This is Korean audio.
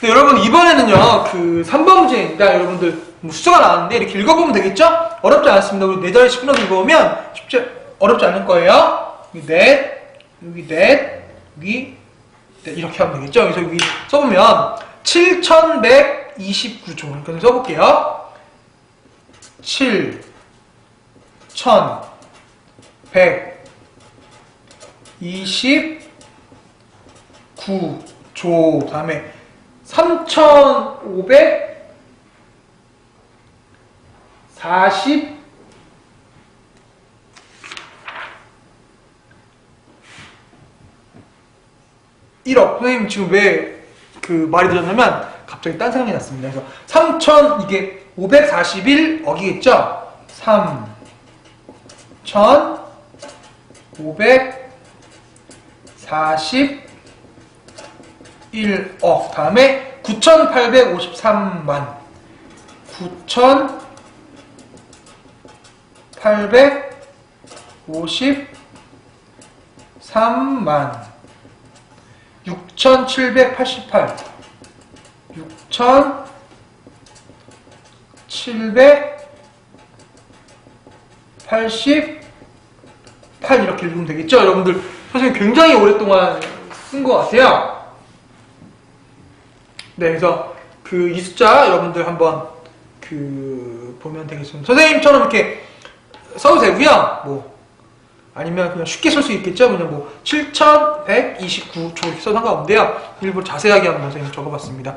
네, 여러분 이번에는요 그 3번 문제입니다. 여러분들 뭐 수가 나왔는데 이렇게 읽어보면 되겠죠? 어렵지 않습니다. 우리 네 자리씩 끊어서 읽어보면 쉽지 어렵지 않을 거예요. 여기 넷, 여기 넷, 여기 넷 이렇게 하면 되겠죠? 그래서 여기 써보면 7,129조 이렇게 써볼게요. 7, 1,000, 100, 29조 다음에 3,540 1억. 선생님 지금 왜 그 말이 들었냐면 갑자기 딴 생각이 났습니다. 그래서 3천 이게 541억이겠죠? 3 1,540 1억 다음에 9,853만 9,853만 6,788 6,788 이렇게 읽으면 되겠죠? 여러분들 사실 굉장히 오랫동안 쓴 것 같아요. 네, 그래서 그 이 숫자 여러분들 한번 그 보면 되겠습니다. 선생님처럼 이렇게 써도 되고요. 뭐 아니면 그냥 쉽게 쓸 수 있겠죠. 그냥 뭐 7,129조 이렇게 써도 상관없는데요. 일부러 자세하게 한번 선생님 적어봤습니다.